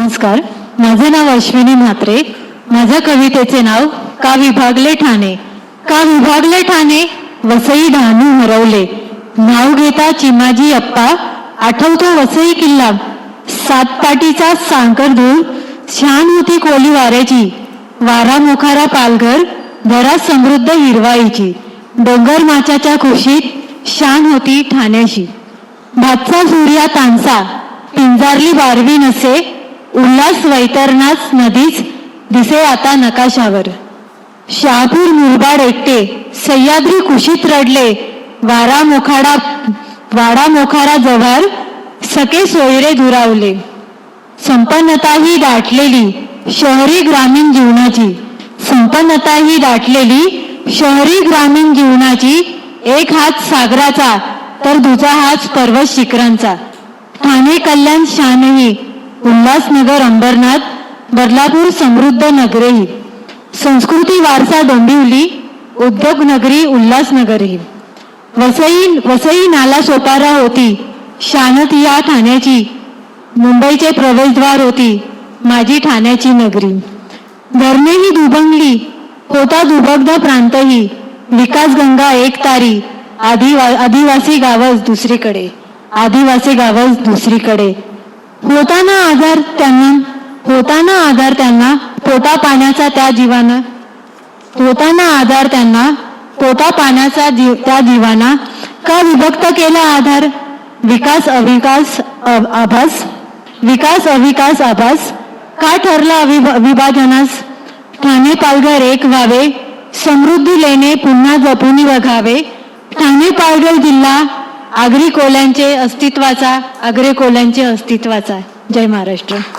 नमस्कार. माझे नाव अश्विनी म्हात्रे. माझ्या कवितेचे नाव का विभागले ठाणे. का विभागले ठाणे? वसई डहाणू हरवले. नाव घेता चिमाजी अप्पा. आठवतो वसई किल्ला. सातपाटीचा सांकर धूळ. छान होती कोली वाऱ्याची. वारा मोखारा पालघर. धरा समृद्ध हिरवाईची. डोंगर माचाच्या खुशीत शान होती ठाण्याशी. भातचा सूर्या तांसा पिंजारली बारवी नसे. उल्हास वैतरणाच नदीच दिसे आता नकाशावर. शहापूर मुरबाड एकटे सह्याद्री कुशीत रडले वारा मोखाडा वाडा मोखारा जव्हार सके सोयरे दुरावले. संपन्नता ही दाटलेली शहरी ग्रामीण जीवनाची संपन्नता ही दाटलेली शहरी ग्रामीण जीवनाची एक हात सागराचा तर दुचा हात पर्वत शिखरांचा. ठाणे कल्याण शानही उल्हासनगर अंबरनाथ बदलापूर समृद्ध नगरेही संस्कृती वारसा डोंबिवली उद्योग नगरी उल्हासनगरही वसई वसई नाला सोपारा होती. शानत या ठाण्याची. मुंबईचे प्रवेशद्वार होती. माझी ठाण्याची नगरी. धरणेही दुभंगली होता दुभग्ध प्रांतही. विकास गंगा एक तारी. आदिवा आदिवासी गावच दुसरीकडे. आदिवासी गावच दुसरीकडे. होताना आधार त्यांना होताना आधार त्यांना पोटा पाण्याचा त्या जीवाना होताना आधार त्यांना पोटा पाण्याचा जीव त्या जीवाना का विभक्त केला आधार? विकास अविकास आभास? विकास अविकास आभास? का ठरला विभाजनास ठाणे पालघर एक व्हावे समृद्धी लेणे पुन्हा जपून बघावे ठाणे पालघर जिल्हा आगरी कोल्यांचे अस्तित्वाचा आग्रे कोल्यांचे अस्तित्वाचा. जय महाराष्ट्र.